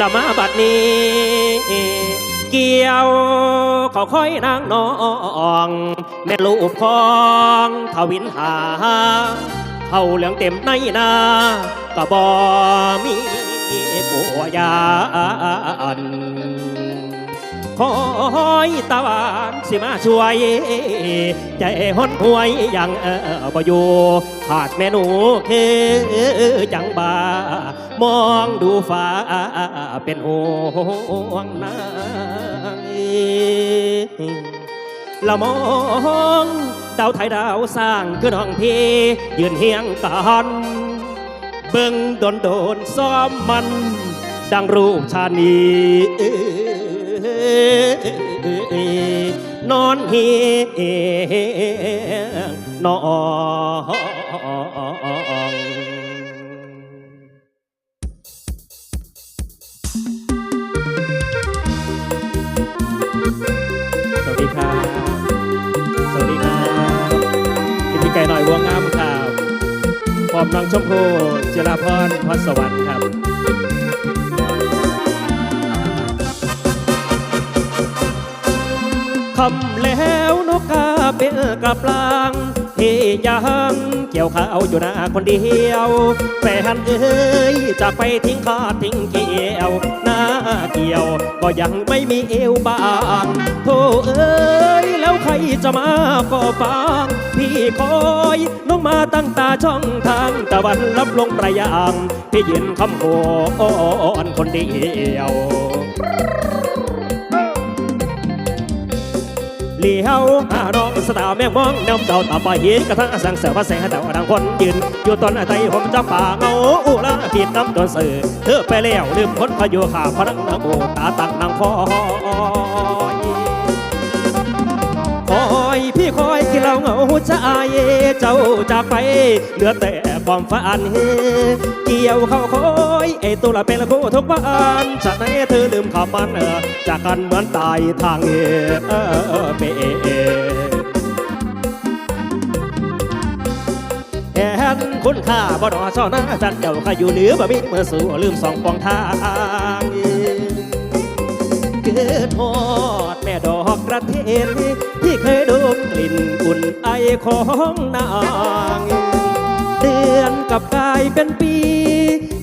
ละมาบัดนี้ เกี่ยวเขาค่อยนางนอง แม่ลูกของทวินหา เขาเหลืองเต็มในนากะบอมีปัวยาน คอยตะวันสิมาช่วย ใจหนหวยยังเออบ่อยู่ขาดแม่หนูเคจังบามองดูฟ้าเป็นห่วงนางละมองดาวไทยดาวสร้างคือน้องพี่ยืนเฮียงกันเบิ่งโดนโดนๆซ้อมมัน ดังรูปชานี นอนเฮียงนองสวัสดีครับสวัสดีครับกิติไก่หน่อยวงงามครับพร้อมน้องชมพู่จิราพรพรสวรรค์ครับ คำแล้วนกกาเป็นกลับลางที่ยังเกี่ยวข้าวอยู่หน้าคนเดียวแฟนเอ้ยจากไปทิ้งข้าทิ้งเกี่ยวหน้าเกี่ยว ก็ยังไม่มีเอวบางโธ่เอ้ยแล้วใครจะมาก็ฟังพี่คอยน้องมาตั้งตาช่องทางตะวันรับลงประยางพี่ยืนคำโหอนคนเดียว เลี้ยวหาน้องสตาแมงมองน้ำเดาตาปลาหินกระทั่งสังเสือพระแสงเดาดังคนยืน อยู่ต้นไตผมจะป่าเงาอุละขีดน้ำตัวสื่อเธอไปแล้วลืมคนพายุขาพนังน้ำโอตาตักนางคอ ที่เราเหงาใจเจ้าจากไปเหลือแต่ความฝันเกี่ยวเข้าคอยไอตัวละเป็นละคู่ทุกบ้านจะไหนเธอลืมขับมันจากกันเหมือนตายทางเออเปแทนคุณค่าบ่ดอช่อหน้าจันเจ้าข้าอยู่เหลือบ่มีเมื่อสู่ลืมสองปองทางเกิดทอดแม่ดอ กกระเทนที่เคยดมกลิ่นอุ่นไอของนาง เดือนกับกายเป็นปี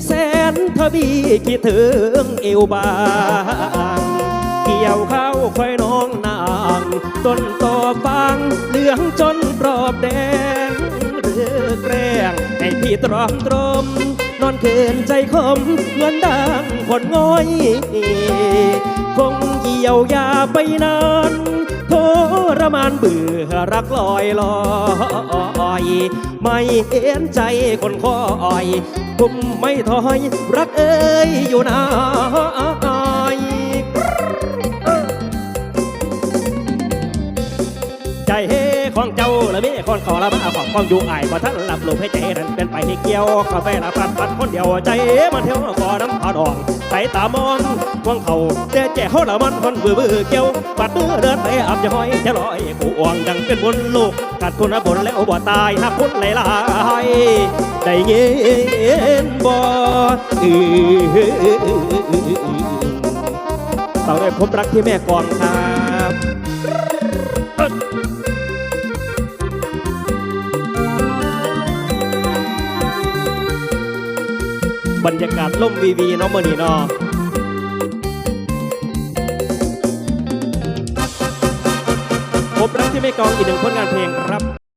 แสนทบีคิดถึงเอวบางเกี่ยวข้าวควายน้องนางต้นต่อฟางเหลืองจนรอบแดงหรือแกล้งให้พี่ตรอมตรม นอนเขินใจคมเหมือนดังคนง้อยคง ยียวยาไปนานทรมานเบื่อรักลอยลอย ไม่เห็นใจคนคอยคุมไม่ถอย รักเอ้ยอยู่นานใจเฮของเจ้าละเมีคนขอละมาของความอยู่อายบ่ท่านหลับลมให้ใจนั้นเป็นไปให้เกี่ยวเข้าไปละปัดปัดคนเดียวใจมันเที่ยวก่อน้ำผาดอง ใสตามอนวงเขาเจ๊แจ๋เขาละมันคนเบื่อเบื่อเกี่ยวปัดมือเดินไปอับจะห้อยจะลอยกูอ่วงดังเป็นบนลูกกัดคนบนแล้วบ่ตายหักคนหลายได้เงินบ่อือต้อได้พบรักที่แม่กองครั บรรยากาศล่มวีวีเนาะเมื่อนี้เนาะพบรักที่ไม่กองอีกหนึ่งผลงานเพลงครับ